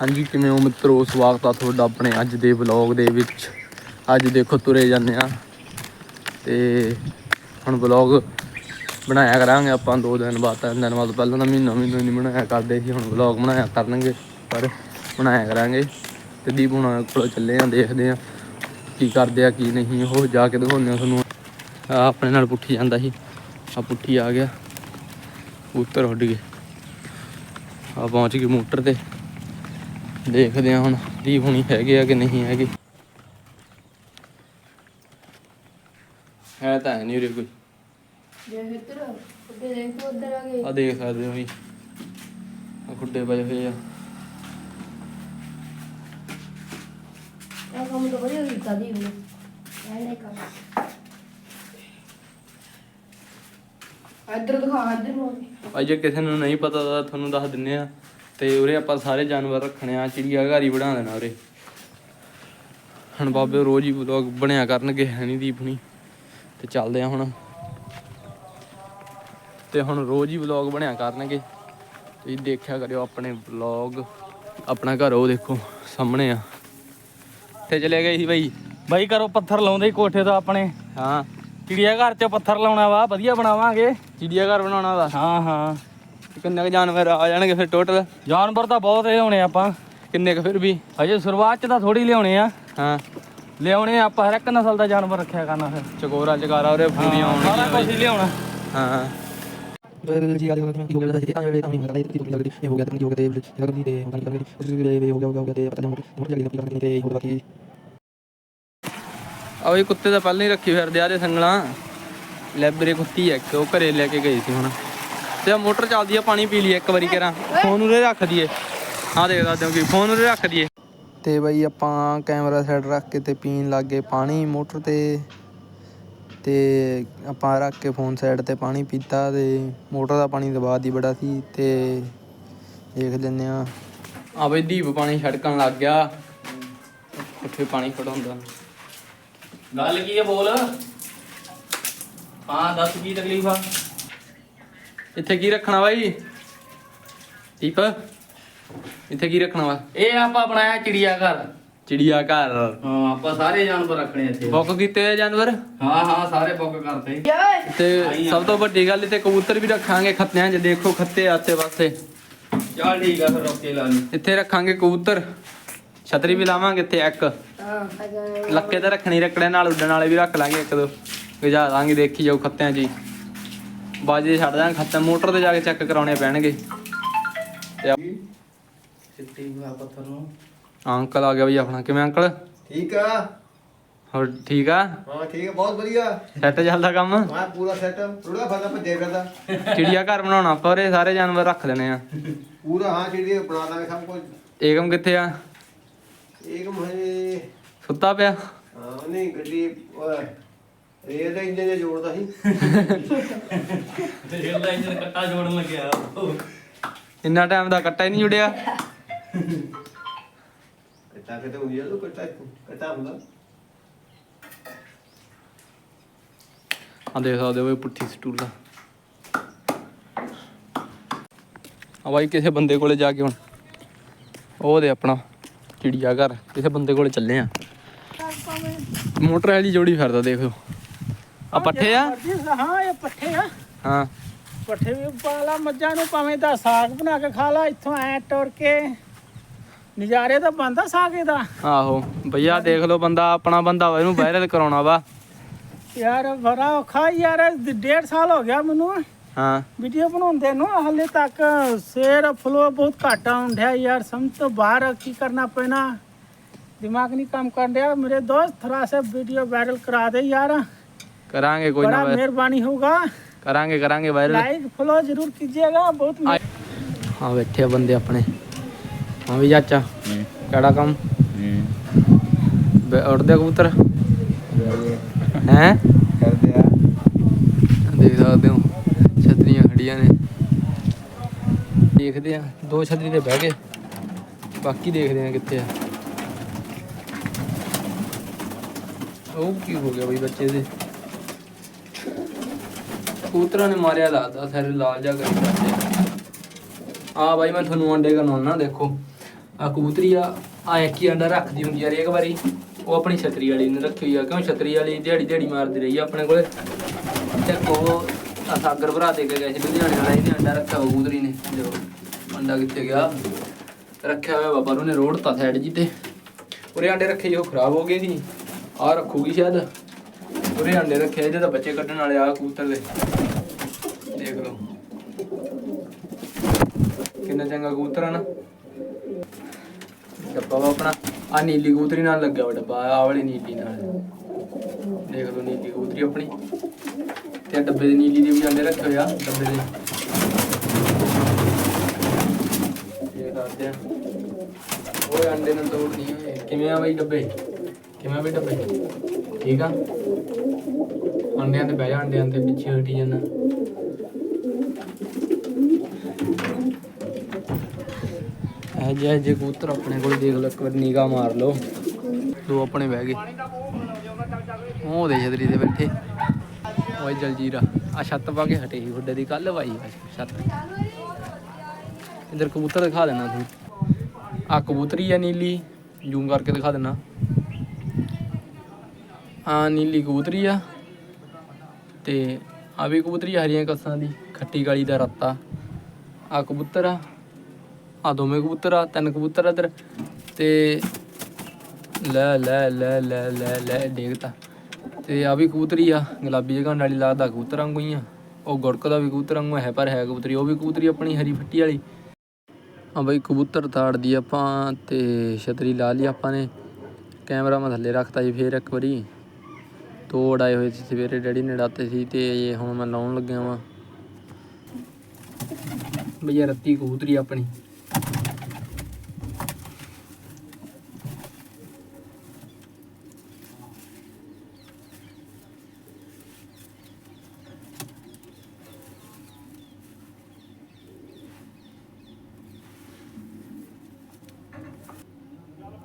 ਹਾਂਜੀ, ਕਿਵੇਂ ਹੋ ਮਿੱਤਰੋ? ਸਵਾਗਤ ਆ ਤੁਹਾਡਾ ਆਪਣੇ ਅੱਜ ਦੇ ਵਲੌਗ ਦੇ ਵਿੱਚ। ਅੱਜ ਦੇਖੋ, ਤੁਰੇ ਜਾਂਦੇ ਆ। ਤੇ ਹੁਣ ਵਲੌਗ ਬਣਾਇਆ ਕਰਾਂਗੇ ਆਪਾਂ ਦੋ ਦਿਨ ਬਾਅਦ, ਤਿੰਨ ਦਿਨ ਬਾਅਦ। ਪਹਿਲਾਂ ਤਾਂ ਮਹੀਨਾ ਮਹੀਨਾ ਨਹੀਂ ਬਣਾਇਆ, ਕਰਦੇ ਸੀ ਹੁਣ ਵਲੌਗ ਬਣਾਇਆ ਕਰਨਗੇ, ਪਰ ਬਣਾਇਆ ਕਰਾਂਗੇ। ਤੇ ਦੀਪ ਹੁਣ ਕੋਲ ਚੱਲੇ ਆ, ਦੇਖਦੇ ਆ ਕੀ ਕਰਦੇ ਆ, ਕੀ ਨਹੀਂ। ਉਹ ਜਾ ਕੇ ਦਿਖਾਉਂਦੇ ਆ ਤੁਹਾਨੂੰ। ਆਪਣੇ ਨਾਲ ਪੁੱਠੀ ਜਾਂਦਾ ਸੀ। ਆ ਪੁੱਠੀ ਆ ਗਿਆ। ਉੱਤਰ ਉੱਡ ਗਏ। ਆ ਪਹੁੰਚ ਗਏ ਮੋਟਰ ਤੇ। ਦੇਖਦੇ ਆ ਹੁਣ ਦੀਪ ਹੁਣੀ ਹੈਗੇ ਆ ਕਿ ਨਹੀਂ ਹੈਗੇ। ਹੈ ਤਾਂ ਹੈ ਨਹੀਂ ਉਰੇ ਕੋਈ। ਜੇ ਇੱਧਰ ਦੇਖ ਤੂੰ ਉੱਧਰ ਆ ਗਏ। ਆ ਦੇਖ ਸਕਦੇ ਹੋ ਵੀ ਆ ਖੁੱਡੇ ਪਏ ਹੋਏ ਆ। ਇਹ ਕੰਮ ਤਾਂ ਵਧੀਆ ਕੀਤਾ ਦੀ ਉਹਨੇ। ਇਹ ਨਹੀਂ ਕਰ। ਇੱਧਰ ਦਿਖਾ ਇੱਧਰ ਨੂੰ ਜੇ ਕਿਸੇ ਨੂੰ ਨਹੀਂ ਪਤਾ ਤਾਂ ਤੁਹਾਨੂੰ ਦੱਸ ਦਿੰਨੇ ਆ। ਤੇ ਉਰੇ ਆਪਾਂ ਸਾਰੇ ਜਾਨਵਰ ਰੱਖਣੇ ਆ ਚਿੜੀਆ ਘਰ ਹੀ ਬਣਾ ਦੇਣਾ ਉਰੇ। ਹੁਣ ਬਾਬੇ ਰੋਜ਼ ਹੀ ਵਲੌਗ ਬਣਿਆ ਕਰਨਗੇ ਹੈ ਨਹੀਂ ਦੀਪ ਹੁਣੀ। ਤੇ ਚੱਲਦੇ ਆ ਹੁਣ। ਤੇ ਹੁਣ ਰੋਜ਼ ਹੀ ਵਲੌਗ ਬਣਿਆ ਕਰਨਗੇ। ਤੁਸੀਂ ਦੇਖਿਆ ਕਰਿਓ ਆਪਣੇ ਵਲੌਗ ਆਪਣਾ ਘਰ ਉਹ ਦੇਖੋ ਸਾਹਮਣੇ ਆ। ਤੇ ਚਲੇ ਗਏ ਸੀ ਬਾਈ। ਬਾਈ ਕਰੋ ਪੱਥਰ ਲਾਉਂਦੇ ਕੋਠੇ ਤੋਂ ਆਪਣੇ। ਹਾਂ। ਚਿੜੀਆ ਘਰ 'ਚ ਪੱਥਰ ਲਾਉਣਾ ਵਾ ਵਧੀਆ ਬਣਾਵਾਂਗੇ। ਚਿੜੀਆ ਘਰ ਬਣਾਉਣਾ ਦਾ ਹਾਂ ਹਾਂ। ਕਿੰਨੇ ਕੁ ਜਾਨਵਰ ਆ ਜਾਣਗੇ ਫਿਰ ਟੋਟਲ ਜਾਨਵਰ ਤਾਂ ਬਹੁਤ ਲਿਆਉਣੇ ਆਪਾਂ। ਕਿੰਨੇ ਕੁ ਫਿਰ ਵੀ? ਅਜੇ ਸ਼ੁਰੂਆਤ 'ਚ ਤਾਂ ਥੋੜੀ ਲਿਆਉਣੇ ਆ। ਹਾਂ। ਲਿਆਉਣੇ ਆ ਆਪਾਂ ਹਰ ਇੱਕ ਨਸਲ ਦਾ ਜਾਨਵਰ ਰੱਖਿਆ ਕਰਨਾ ਫਿਰ। ਚਕੋਰਾ ਚਕਾਰਾ ਉਹਦੇ ਪੂਰੀਆਂ ਹਾਂ, ਸਾਰਾ ਕੁਝ ਹੀ ਲਿਆਉਣਾ ਹਾਂ ਜੀ ਆ ਗਿਆ ਕੀ ਹੋ ਗਿਆ ਤਾਂ ਜਿਹੜੇ ਤਾਂ ਨਹੀਂ ਕਰਦਾ ਇਹ ਤੋਂ ਲੱਗਦੀ ਇਹ ਹੋ। ਗਿਆ ਤਾਂ ਕੀ ਹੋ ਗਿਆ ਤੇ ਜਗਦੀ ਤੇ ਪਤਾ ਨਹੀਂ ਕਰਨੀ ਉਸ ਦੇ ਹੋ ਗਿਆ ਹੋ ਗਿਆ ਤੇ ਪਤਾ ਨਹੀਂ ਹੋਰ ਜਲਦੀ ਨਾ ਕਰਨੀ ਤੇ ਹੋਰ ਬਾਕੀ ਆ ਇਹ ਕੁੱਤੇ ਤਾਂ ਪਹਿਲਾਂ ਹੀ ਰੱਖੀ ਫਿਰਦੇ ਆ ਦੇ ਸੰਗਲਾਂ। ਲੈਬਰੇ ਕੁੱਤੀ ਐ ਇੱਕ ਉਹ ਘਰੇ ਲੈ ਕੇ ਗਈ ਸੀ ਹੁਣ। ਤੇ ਆ ਮੋਟਰ ਚੱਲਦੀ ਆ ਪਾਣੀ ਪੀ ਲਈਏ ਇੱਕ ਵਾਰੀ ਕਰਾਂ। ਫੋਨ ਉਰੇ ਰੱਖ ਦਈਏ। ਹਾਂ ਦੇਖ ਸਕਦੇ ਹੋ ਕਿ ਫੋਨ ਉਰੇ ਰੱਖ ਦਈਏ। ਤੇ ਬਈ ਆਪਾਂ ਕੈਮਰਾ ਸਾਈਡ ਰੱਖ ਕੇ ਤੇ ਪੀਣ ਲੱਗ ਪਾਣੀ ਮੋਟਰ ਤੇ। ਤੇ ਆਪਾਂ ਰੱਖ ਕੇ ਫੋਨ ਸਾਈਡ ਤੇ ਪਾਣੀ ਪੀਤਾ ਤੇ ਮੋਟਰ ਦਾ ਪਾਣੀ ਦਬਾ ਦੀ ਬੜਾ ਸੀ ਤੇ ਦੇਖ ਲੈਂਦੇ ਆ ਆ ਬਈ ਦੀਪ ਪਾਣੀ ਛੜਕਣ ਲੱਗ ਗਿਆ। ਉੱਥੇ ਪਾਣੀ ਖੜਾਉਂਦਾ। ਗੱਲ ਕੀ ਹੈ ਬੋਲ? ਹਾਂ ਦੱਸ ਕੀ ਤਕਲੀਫ ਆ? ਇੱਥੇ ਕੀ ਰੱਖਣਾ ਬਾਈ? ਦੀਪ ਇੱਥੇ ਕੀ ਰੱਖਣਾ ਵਾ? ਇਹ ਆਪਾਂ ਬਣਾਇਆ ਚਿੜੀਆ ਘਰ। ਚਿੜੀਆ ਘਰ। ਹਾਂ ਆਪਾਂ ਸਾਰੇ ਜਾਨਵਰ ਰੱਖਣੇ ਇੱਥੇ। ਬੁੱਕ ਕੀਤੇ ਆ ਜਾਨਵਰ? ਹਾਂ ਹਾਂ ਸਾਰੇ ਬੁੱਕ ਕਰਤੇ। ਤੇ ਸਭ ਤੋਂ ਵੱਡੀ ਗੱਲ ਤੇ ਕਬੂਤਰ ਵੀ ਰੱਖਾਂਗੇ ਖੱਤਿਆਂ 'ਚ ਦੇਖੋ ਖੱਤੇ ਆਸੇ ਪਾਸੇ। ਚੱਲ ਠੀਕ ਆ ਫਿਰ ਓਕੇ ਲਾ ਲਈ। ਇੱਥੇ ਰੱਖਾਂਗੇ ਕਬੂਤਰ। ਛਤਰੀ ਵੀ ਲਾਵਾਂਗੇ ਇੱਥੇ ਇੱਕ। ਲੱਕੇ ਤੇ ਰੱਖਣੀ ਰੱਕੜੇ ਨਾਲ ਉੱਡਣ ਵਾਲੇ ਵੀ ਰੱਖ ਲਾਂਗੇ ਇੱਕ ਦੋ। ਗਜਾ ਦਾਂਗੇ ਦੇਖੀ ਜਾਓ ਖੱਤਿਆਂ 'ਚ ਹੀ। ਬਾਜੇ ਛੱਡ ਦਾਂਗੇ ਖੱਤੇ ਮੋਟਰ ਤੇ ਜਾ ਕੇ ਚੈੱਕ ਕਰਾਉਣੇ ਪੈਣਗੇ। ਤੇ ਸਿੱਟੀ ਹੋਇਆ ਪੱਥਰ ਨੂੰ। ਅੰਕਲ ਆ ਗਿਆ ਬਈ ਆਪਣਾ। ਕਿਵੇਂ ਅੰਕਲ? ਠੀਕ ਆ। ਹੋਰ ਠੀਕ ਆ? ਹਾਂ ਠੀਕ ਆ ਬਹੁਤ ਵਧੀਆ। ਸੈੱਟ ਚੱਲਦਾ ਕੰਮ? ਮੈਂ ਪੂਰਾ ਸੈਟ ਥੋੜਾ ਫਰਦਾ ਭੱਜੇ ਕਰਦਾ ਚਿੜੀਆ ਘਰ ਬਣਾਉਣਾ ਆਪਾਂ ਉਰੇ ਸਾਰੇ ਜਾਨਵਰ ਰੱਖ ਲੈਣੇ ਆ। ਪੂਰਾ ਹਾਂ ਜਿਹੜੀ ਬਣਾ ਦਾਂਗੇ ਸਭ ਕੁਝ। ਏਕਮ ਕਿੱਥੇ ਆ? ਇੱਕ ਮਹੇ ਸੁੱਤਾ ਪਿਆ? ਹਾਂ ਨਹੀਂ ਗੱਡੀ ਓਏ। ਇਹ ਤਾਂ ਇੰਜਨ ਜੋੜਦਾ ਸੀ। ਤੇ ਇਹਦਾ ਇੰਜਨ ਕੱਟਾ ਜੋੜਨ ਲੱਗਿਆ। ਇੰਨਾ ਟਾਈਮ ਦਾ ਕੱਟਾ ਹੀ ਨਹੀਂ ਜੁੜਿਆ। ਕੱਟਾ ਕਿਤੇ ਹੁੰਦੀ ਆ ਲੋ ਕੱਟਾ ਕੱਟਾ ਹੁੰਦਾ। ਆ ਦੇਖ ਸਕਦੇ ਹੋ ਇਹ ਪੁੱਠੀ ਸਟੂਲਾ ਆ। ਬਾਈ ਕਿਸੇ ਬੰਦੇ ਕੋਲੇ ਜਾ ਕੇ ਹੁਣ। ਉਹ ਦੇ ਆਪਣਾ ਚਿੜੀਆ ਘਰ ਕਿਸੇ ਬੰਦੇ ਕੋਲੇ ਚੱਲੇ ਆ। ਮੋਟਰ ਵਾਲੀ ਜੋੜੀ ਫਿਰਦਾ ਦੇਖੋ ਆ ਪੱਠੇ ਆ? ਹਾਂ ਇਹ ਪੱਠੇ ਆ। ਹਾਂ। ਪੱਠੇ ਵੀ ਪਾਲਾ ਮੱਝਾਂ ਨੂੰ ਭਾਵੇਂ ਦਾ ਸਾਗ ਬਣਾ ਕੇ ਖਾ ਲਾ ਇੱਥੋਂ ਐ ਟੁਰ ਕੇ। ਨਜ਼ਾਰੇ ਤਾਂ ਬੰਦਾ ਸਾਗੇ ਦਾ ਆਹੋ ਭਈਆ ਦੇਖ ਲਓ ਬੰਦਾ ਆਪਣਾ ਬੰਦਾ ਵਾ ਇਹਨੂੰ ਵਾਇਰਲ ਕਰਾਉਣਾ ਵਾ। ਯਾਰ ਬੜਾ ਔਖਾ ਯਾਰ ਡੇਢ ਸਾਲ ਹੋ ਗਿਆ ਮੈਨੂੰ। ਹਾਂ। ਵੀਡੀਓ ਬਣਾਉਂਦੇ ਨੂੰ ਹਾਲੇ ਤੱਕ ਸ਼ੇਅਰ ਫਲੋ ਬਹੁਤ ਘੱਟ ਆਉਂਦਿਆ ਯਾਰ ਸਮਝ ਤੋਂ ਬਾਹਰ ਕੀ ਕਰਨਾ ਪੈਣਾ। ਦਿਮਾਗ ਨਹੀਂ ਕੰਮ ਕਰ ਰਿਹਾ ਮੇਰੇ ਦੋਸਤ ਥੋੜਾ सा ਵੀਡੀਓ ਵਾਇਰਲ ਕਰਾ ਦੇ ਯਾਰ। ਕਰਾਂਗੇ ਕੋਈ ਨਾ बड़ा ਵਾਇਰਲ। मेहरबानी होगा ਕਰਾਂਗੇ ਕਰਾਂਗੇ ਵਾਇਰਲ लाइक फॉलो जरूर कीजिएगा बहुत ਆ ਹਾਂ ਬੈਠੇ ਆ ਬੰਦੇ ਆਪਣੇ ਹਾਂ ਵੀ ਚਾਚਾ ਕਿਹੜਾ ਕੰਮ ਬੈ- ਉੱਡਦੇ ਆ ਕਬੂਤਰ ਹੈ ਕਰਦੇ ਆ ਦੇਖ ਸਕਦੇ ਹੋ ਛਤਰੀਆਂ ਖੜੀਆਂ ਨੇ ਦੇਖਦੇ ਆ ਦੋ ਛਤਰੀ ਤੇ ਬਹਿ ਗਏ ਬਾਕੀ ਦੇਖਦੇ ਆ ਕਿੱਥੇ ਆ ਉਹ ਕੀ ਹੋ ਗਿਆ ਬਈ ਬੱਚੇ ਦੇ ਕਬੂਤਰਾਂ ਨੇ ਮਾਰਿਆ ਲੱਗਦਾ ਸਾਰੇ ਲਾਲ ਜਾ ਕਰੀ ਜਾਂਦੇ ਆ। ਬਾਈ ਮੈਂ ਤੁਹਾਨੂੰ ਅੰਡੇ ਕਰਵਾਉਣਾ ਦੇਖੋ। ਆ ਕਬੂਤਰੀ ਆ ਆ ਇੱਕ ਹੀ ਅੰਡਾ ਰੱਖਦੀ ਹੁੰਦੀ ਆ ਹਰੇਕ ਵਾਰੀ। ਉਹ ਆਪਣੀ ਛਤਰੀ ਵਾਲੀ ਨੇ ਰੱਖੀ ਹੋਈ ਆ ਕਿਉਂ? ਛਤਰੀ ਵਾਲੀ ਦਿਹਾੜੀ ਦਿਹਾੜੀ ਮਾਰਦੀ ਰਹੀ ਆ ਆਪਣੇ ਕੋਲੇ। ਤੇ ਉਹ ਆ ਸਾਗਰ ਭਰਾ ਦੇ ਕੇ ਗਏ ਸੀ ਲੁਧਿਆਣੇ ਵਾਲਾ ਇਹਨੇ ਅੰਡਾ ਰੱਖਿਆ ਕਬੂਤਰੀ ਨੇ। ਜੋ ਅੰਡਾ ਕਿੱਥੇ ਗਿਆ? ਰੱਖਿਆ ਹੋਇਆ ਬਾਬਾ ਨੂੰ ਨੇ ਰੋੜਤਾ ਸਾਈਡ ਜੀ ਤੇ। ਉਰੇ ਅੰਡੇ ਰੱਖੇ ਸੀ, ਉਹ ਖਰਾਬ ਹੋ ਗਏ ਸੀ। ਆ ਰੱਖੂਗੀ ਸ਼ਾਇਦ। ਉਰੇ ਅੰਡੇ ਰੱਖੇ ਇਹਦੇ ਤਾਂ ਬੱਚੇ ਕੱਢਣ ਵਾਲੇ ਆ ਕਬੂਤਰ ਦੇ ਦੇਖ ਲਓ ਕਿੰਨਾ ਚੰਗਾ ਕਬੂਤਰ ਆ ਨਾ। ਡੱਬਾ ਵਾ ਆਪਣਾ। ਆ ਨੀਲੀ ਕਬੂਤਰੀ ਨਾਲ ਲੱਗਿਆ ਵਾ ਡੱਬਾ। ਆ ਵਾਲੀ ਨੀਲੀ ਨਾਲ। ਦੇਖ ਲਓ ਨੀਲੀ ਕਬੂਤਰੀ ਆਪਣੀ। ਤੇ ਆਹ ਡੱਬੇ ਦੇ ਨੀਲੀ ਦੇ ਵੀ ਅੰਡੇ ਰੱਖੇ ਹੋਏ ਡੱਬੇ ਦੇ। ਇਹ ਕਰਦੇ ਆ। ਓਏ ਅੰਡੇ ਨਾਲ ਤੋੜਨੀ ਓਏ ਕਿਵੇਂ ਆ ਬਈ ਡੱਬੇ? ਕਿਵੇਂ ਆ ਬਈ ਡੱਬੇ? ਠੀਕ ਆ? ਅੰਡਿਆਂ ਤੇ ਬਹਿ ਜਾ ਅੰਡਿਆਂ ਤੇ ਪਿੱਛੇ ਹਟੀ ਜਾਣਾ ਇਹ ਜਿਹੇ ਜੇ ਕਬੂਤਰ ਆਪਣੇ ਕੋਲ ਦੇਖ ਲਓ, ਇੱਕ ਵਾਰ ਨਿਗਾਹ ਮਾਰ ਲਓ। ਦੋ ਆਪਣੇ ਬਹਿ ਗਏ। ਉਹ ਦੇ ਛਤਰੀ ਤੇ ਬੈਠੇ। ਓਏ ਜਲਜੀਰਾ ਆ ਛੱਤ ਪਾ ਕੇ ਹਟੇ ਸੀ ਹੁੱਡੇ ਦੀ ਕੱਲ ਵਾਈ ਛੱਤ। ਇਧਰ ਕਬੂਤਰ ਦਿਖਾ ਦੇਣਾ ਤੂੰ। ਆ ਕਬੂਤਰੀ ਆ ਨੀਲੀ, ਜ਼ੂਮ ਕਰਕੇ ਦਿਖਾ ਦੇਣਾ। ਆ ਨੀਲੀ ਕਬੂਤਰੀ ਆ। ਤੇ ਆ ਵੀ ਕਬੂਤਰੀ ਆ ਹਰੀਆਂ ਕਸਾਂ ਦੀ, ਖੱਟੀ ਗਾਲੀ ਦਾ ਰੱਤਾ। ਆ ਕਬੂਤਰ ਆ। ਆ ਦੋਵੇਂ ਕਬੂਤਰ ਆ, ਤਿੰਨ ਕਬੂਤਰ ਆ ਇਧਰ। ਤੇ ਲੈ ਲੈ ਲੈ ਲੈ ਲੈ ਲੈ ਦੇਖਤਾ ਤੇ। ਆ ਵੀ ਕਬੂਤਰੀ ਆ, ਗੁਲਾਬੀ ਜਗ੍ਹਾ ਵਾਲੀ, ਲੱਗਦਾ ਕਬੂਤਰ ਵਾਂਗੂ ਹੀ ਆ। ਉਹ ਗੁੜਕ ਦਾ ਵੀ ਕਬੂਤਰ ਵਾਂਗੂ ਹੈ, ਪਰ ਹੈ ਕਬੂਤਰੀ, ਉਹ ਵੀ ਕਬੂਤਰੀ ਆਪਣੀ ਹਰੀ ਫੱਟੀ ਵਾਲੀ। ਆ ਬਈ ਕਬੂਤਰ ਤਾੜਦੀ ਆਪਾਂ ਤੇ ਛਤਰੀ ਲਾ ਲਈ ਆਪਾਂ ਨੇ। ਕੈਮਰਾ ਮੈਂ ਥੱਲੇ ਰੱਖਤਾ ਜੀ ਫੇਰ ਇੱਕ ਵਾਰੀ। ਦੋ ਉਡਾਏ ਹੋਏ ਸੀ ਸਵੇਰੇ, ਡੈਡੀ ਨੇ ਡਾਤੇ ਸੀ ਤੇ ਇਹ ਹੁਣ ਮੈਂ ਲਾਉਣ ਲੱਗਿਆ ਵਾਂ। ਬਈ ਰੱਤੀ ਕਬੂਤਰੀ ਆਪਣੀ।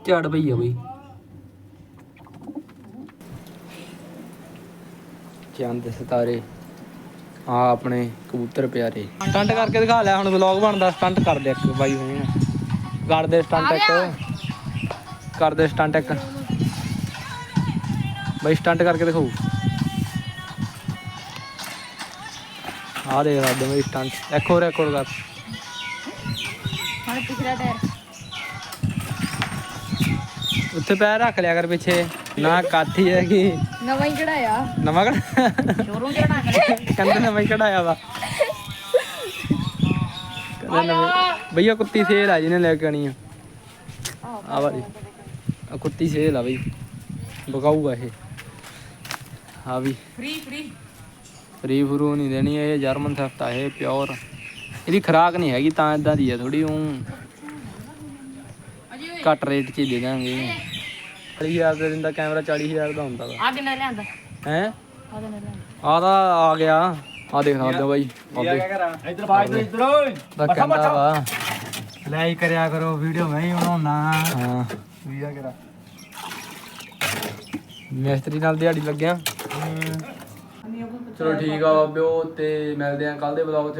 ਝਾੜ ਪਈ ਆ ਬਈ। ਚੰਦ ਸਿਤਾਰੇ ਆ ਆਪਣੇ ਕਬੂਤਰ ਪਿਆਰੇ। ਸਟੰਟ ਕਰਕੇ ਦਿਖਾ ਲਿਆ ਹੁਣ ਵਲੌਗ ਬਣਦਾ ਸਟੰਟ ਕਰ ਦੇ ਇੱਕ ਬਾਈ ਹੋਣੀ ਕਰ ਦੇ ਸਟੰਟ ਇੱਕ। ਕਰ ਦੇ ਸਟੰਟ ਇੱਕ। ਬਾਈ ਸਟੰਟ ਕਰਕੇ ਦਿਖਾਓ। ਆ ਦੇ ਰੱਦ ਮੇਰੀ ਸਟੰਟ। ਇੱਕ ਹੋਰ ਇੱਕ ਹੋਰ ਕਰ। ਹੁਣ ਪਿਛਲਾ ਟਾਇਰ। ਉੱਥੇ ਪੈਰ ਰੱਖ ਲਿਆ ਕਰ ਪਿੱਛੇ। ਨਾ ਕਾਠੀ ਹੈਗੀ। ਨਵਾਂ ਹੀ ਕਢਾਇਆ। ਨਵਾਂ ਕਢ ਸ਼ੋਰੂਮ ਚੜਾ ਕੇ ਕਹਿੰਦੇ ਨਵਾਂ ਹੀ ਕਢਾਇਆ ਵਾ। ਕਹਿੰਦੇ ਨਵੇਂ ਭਈਆ ਕੁੱਤੀ ਸੇਲ ਆ ਜਿਹਨੇ ਲੈ ਕੇ ਆਣੀ ਆ। ਆ ਵਾਲੀ। ਆ ਕੁੱਤੀ ਸੇਲ ਆ ਬਈ। ਬਕਾਊਗਾ ਇਹ। ਆ ਵੀ। ਫ੍ਰੀ ਫ੍ਰੀ ਫਰੀ ਫਰੂ ਨਹੀਂ ਦੇਣੀ ਇਹ ਜਰਮਨ ਥੈਫਟ ਆ ਇਹ ਪਿਓਰ ਇਹਦੀ ਖਰਾਕ ਨਹੀਂ ਹੈਗੀ ਤਾਂ ਇਦਾਂ ਦੀ ਆ ਥੋੜੀ ਉਹ ਘੱਟ ਰੇਟ 'ਚ ਹੀ ਦੇ ਦਾਂਗੇ। 40000 ਦਾ ਦਿੰਦਾ ਕੈਮਰਾ 40000 ਦਾ ਹੁੰਦਾ ਵਾ। ਆ ਕਿੰਨਾ ਲਿਆਂਦਾ। ਹੈ? ਆ ਕਿੰਨਾ ਲਿਆਂਦਾ। ਆ ਤਾਂ ਆ ਗਿਆ। ਆ ਦੇਖ ਸਕਦੇ ਹੋ ਬਾਈ। ਆਦੇ ਇਧਰ ਬਾਜ ਤੋਂ ਇਧਰ ਦਾ ਕਹਿੰਦਾ ਵਾ। ਲਾਈਕ ਕਰਿਆ ਕਰੋ ਵੀਡੀਓ ਮੈਂ ਹੀ ਬਣਾਉਣਾ ਹਾਂ। ਵੀਆ ਕਰਾ। ਮਿਸਤਰੀ ਨਾਲ ਦਿਹਾੜੀ ਲੱਗਿਆ। ਚਲੋ ਠੀਕ ਆ ਬਾਬਿਓ ਤੇ ਮਿਲਦੇ ਆ ਕੱਲ ਦੇ ਵਲੌਗ 'ਚ।